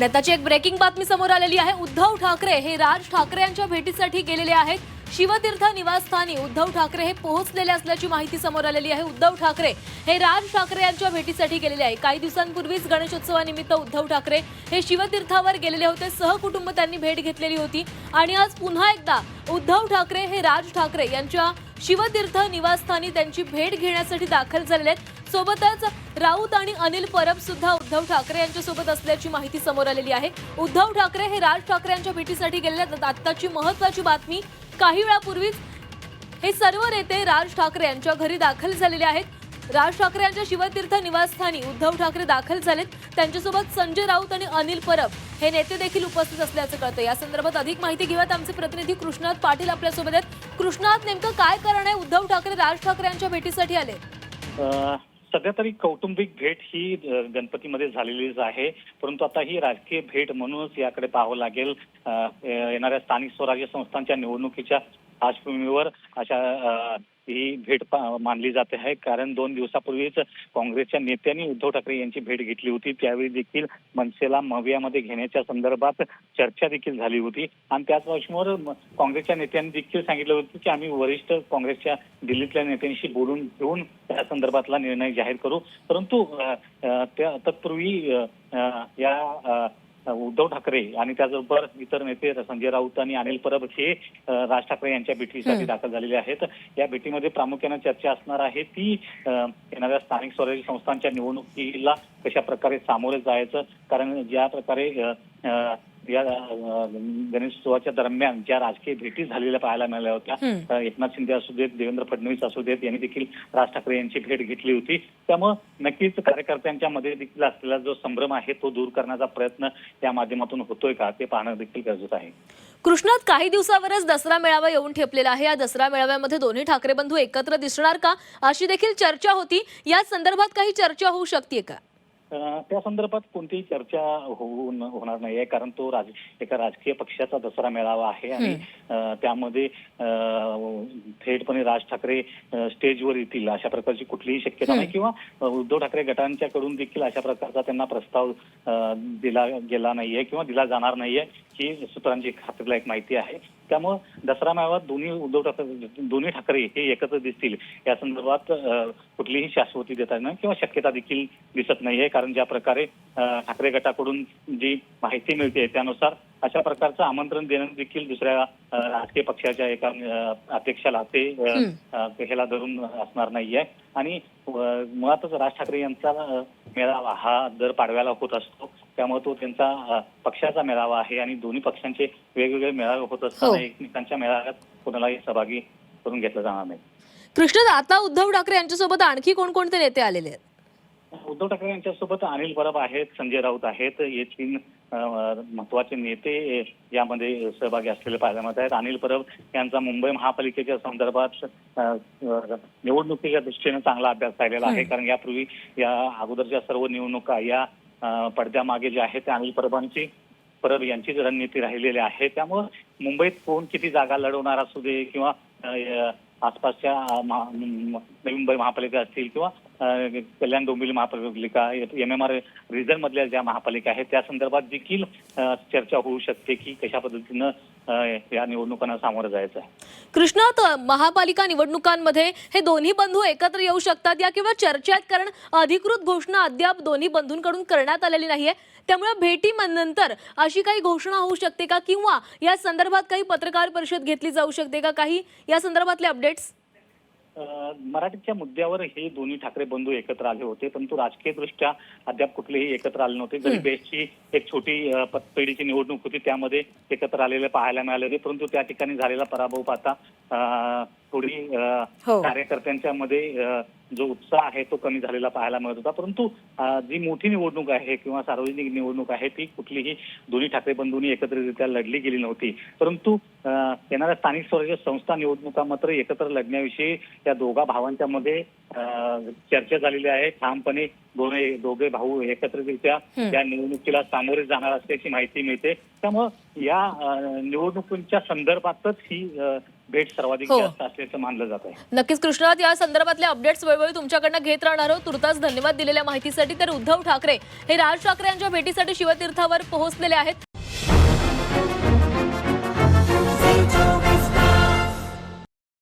आणि आताची एक ब्रेकिंग बातमी समोर आलेली आहे. उद्धव ठाकरे हे राज ठाकरे यांच्या भेटीसाठी गेलेले आहेत. शिवतीर्थ निवासस्थानी उद्धव ठाकरे हे पोहोचलेले असल्याची माहिती समोर आलेली आहे. उद्धव ठाकरे हे राज ठाकरे यांच्या भेटीसाठी गेलेले आहे. काही दिवसांपूर्वीच गणेशोत्सवानिमित्त उद्धव ठाकरे हे शिवतीर्थावर गेलेले होते. सहकुटुंब त्यांनी भेट घेतलेली होती. आणि आज पुन्हा एकदा उद्धव ठाकरे हे राज ठाकरे यांच्या शिवतीर्थ निवासस्थानी त्यांची भेट घेण्यासाठी दाखल झालेले आहेत. सोबतच राऊत आणि अनिल परब सुद्धा उद्धव ठाकरे यांच्यासोबत असल्याची माहिती समोर आलेली आहे. उद्धव ठाकरे हे राज ठाकरे यांच्या भेटीसाठी गेलेल्या आत्ताची महत्वाची बातमी काही वेळापूर्वीच हे सर्व नेते राज ठाकरे यांच्या घरी दाखल झालेले आहेत. राज ठाकरे यांच्या शिवतीर्थ निवासस्थानी उद्धव ठाकरे दाखल झालेत. त्यांच्यासोबत संजय राऊत आणि अनिल परब हे नेते देखील उपस्थित असल्याचं कळतं या संदर्भात अधिक माहिती घेऊयात. आमचे प्रतिनिधी कृष्णात पाटील आपल्यासोबत आहेत. कृष्णात नेमकं काय कारण आहे? उद्धव ठाकरे राज ठाकरे यांच्या भेटीसाठी आले सध्या तरी कौटुंबिक भेट ही गणपतीमध्ये झालेलीच आहे. परंतु आता ही राजकीय भेट म्हणूनच याकडे पाहावं लागेल. येणाऱ्या स्थानिक स्वराज्य संस्थांच्या निवडणुकीच्या पार्श्वभूमीवर अशा ही भेट मानली जाते आहे. कारण दोन दिवसापूर्वीच काँग्रेसच्या नेत्यांनी उद्धव ठाकरे यांची भेट घेतली होती. त्यावेळी देखील मनसेला मव्यामध्ये घेण्याच्या संदर्भात चर्चा देखील झाली होती. आणि त्याच पार्श्वभूमीवर काँग्रेसच्या नेत्यांनी देखील सांगितलं होतं की आम्ही वरिष्ठ काँग्रेसच्या दिल्लीतल्या नेत्यांशी बोलून घेऊन त्या संदर्भातला निर्णय जाहीर करू. परंतु त्या तत्पूर्वी या उद्धव ठाकरे आणि त्याचबरोबर इतर नेते संजय राऊत आणि अनिल परब हे राज ठाकरे यांच्या भेटीसाठी. दाखल झालेले आहेत या भेटीमध्ये प्रामुख्याने चर्चा असणार आहे ती येणाऱ्या स्थानिक स्वराज्य संस्थांच्या निवडणुकीला कशा प्रकारे सामोरे जायचं कारण ज्या प्रकारे या गणेशोत्सवाच्या दरम्यान ज्या राजकीय भेटी झालेल्या पाहायला मिळाल्या होत्या एकनाथ शिंदे असू देत देवेंद्र फडणवीस असू देत यांनी देखील राज ठाकरे यांची भेट घेतली होती. त्यामुळं नक्कीच कार्यकर्त्यांच्या मध्ये देखील असलेला जो संभ्रम आहे तो दूर करण्याचा प्रयत्न या माध्यमातून होतोय का ते पाहणं देखील गरजेचं आहे. कृष्णात काही दिवसावरच दसरा मेळावा येऊन ठेपलेला आहे. या दसरा मेळाव्यामध्ये दोन्ही ठाकरे बंधू एकत्र दिसणार का अशी देखील चर्चा होती. या संदर्भात काही चर्चा होऊ शकते का? त्या संदर्भात कोणतीही चर्चा होऊ होणार नाहीये कारण तो राज एका राजकीय पक्षाचा दसरा मेळावा आहे आणि त्यामध्ये थेटपणे राज ठाकरे स्टेजवर येतील अशा प्रकारची कुठलीही शक्यता नाही किंवा उद्धव ठाकरे गटांच्याकडून देखील अशा प्रकारचा त्यांना प्रस्ताव दिला गेला नाहीये किंवा दिला जाणार नाहीये. ही सूत्रांची खात्रीलायक माहिती आहे. त्यामुळं दसरा मेळाव्यात दोन्ही उद्धव ठाकरे दोन्ही ठाकरे हे एकत्र दिसतील. या संदर्भात कुठलीही शाश्वती देता येणार किंवा शक्यता देखील दिसत नाहीये. कारण ज्या प्रकारे ठाकरे गटाकडून जी माहिती मिळते त्यानुसार अशा प्रकारचं आमंत्रण देणं देखील दुसऱ्या राजकीय पक्षाच्या एका अध्यक्षाला ते ह्याला धरून असणार नाहीये. आणि मुळातच राज ठाकरे यांचा मेळावा हा दर पाडव्याला होत असतो. त्यामुळे तो त्यांचा पक्षाचा मेळावा आहे आणि दोन्ही पक्षांचे वेगवेगळे मेळावे होत हो. असताना एकमेकांच्या मेळाव्यात कोणालाही सहभागी करून घेतलं जाणार नाही कृष्णात आता उद्धव ठाकरे यांच्यासोबत आणखी कोणकोणते नेते आलेले आहेत उद्धव ठाकरे यांच्यासोबत अनिल परब आहेत संजय राऊत आहेत हे तीन महत्त्वाचे नेते यामध्ये सहभागी असलेले पाहायला मिळत आहेत अनिल परब यांचा मुंबई महापालिकेच्या संदर्भात निवडणुकीच्या दृष्टीने चांगला अभ्यास राहिलेला आहे हं. कारण यापूर्वी या अगोदरच्या सर्व निवडणुका या पडद्यामागे जे आहे ते अनिल परबांची परब यांचीच रणनीती राहिलेली आहे. त्यामुळं मुंबईत कोण किती जागा लढवणार असू दे किंवा आसपासच्या नवी मुंबई महापालिका असतील किंवा कल्याण डोंबिवली महापालिका एम एम आर रिजन मधल्या ज्या महापालिका आहेत त्या संदर्भात देखील चर्चा होऊ शकते की कशा पद्धतीनं या निवडणुकांना सामोरं जायचं आहे कृष्णात महापालिका निवडणुकांमध्ये हे दोन्ही बंधू एकत्र येऊ शकतात? या किंवा चर्चा आहेत कारण अधिकृत घोषणा अद्याप दोन्ही बंधूंकडून करण्यात आलेली नाहीये. त्यामुळे भेटी नंतर अशी काही घोषणा होऊ शकते का? किंवा या संदर्भात काही पत्रकार परिषद घेतली जाऊ शकते का? काही या संदर्भातले अपडेट्स मराठीच्या मुद्द्यावर हे दोन्ही ठाकरे बंधू एकत्र आले होते परंतु राजकीय दृष्ट्या अद्याप कुठलेही एकत्र आले नव्हते जरी. बेस्टची एक छोटी अ, पतपेढीची निवडणूक होती त्यामध्ये एकत्र आलेले पाहायला मिळाले होते परंतु त्या ठिकाणी झालेला पराभव पाहता थोडी हो. कार्यकर्त्यांच्या मध्ये जो उत्साह आहे तो कमी झालेला पाहायला मिळत होता परंतु जी मोठी निवडणूक आहे किंवा सार्वजनिक निवडणूक आहे ती कुठलीही दोन्ही ठाकरे बंधूंनी एकत्रितरित्या लढली गेली नव्हती परंतु येणाऱ्या स्थानिक स्वराज्य संस्था निवडणुका मात्र एकत्र लढण्याविषयी या दोघा भावांच्या मध्ये चर्चा झालेली आहे. ठामपणे दोन्ही दोघे भाऊ एकत्रितरित्या. या निवडणुकीला सामोरे जाणार असल्याची माहिती मिळते. त्यामुळं या निवडणुकीच्या संदर्भातच ही भेट सर्वाधिक हो. जास्त असल्याचं मानलं जात आहे. नक्कीच कृष्णात या संदर्भातले अपडेट्स वेळोवेळी तुमच्याकडनं घेत राहणार आहोत. तुर्तास धन्यवाद दिलेल्या माहितीसाठी. तर उद्धव ठाकरे हे राज ठाकरे यांच्या भेटीसाठी शिवतीर्थावर पोहोचलेले आहेत.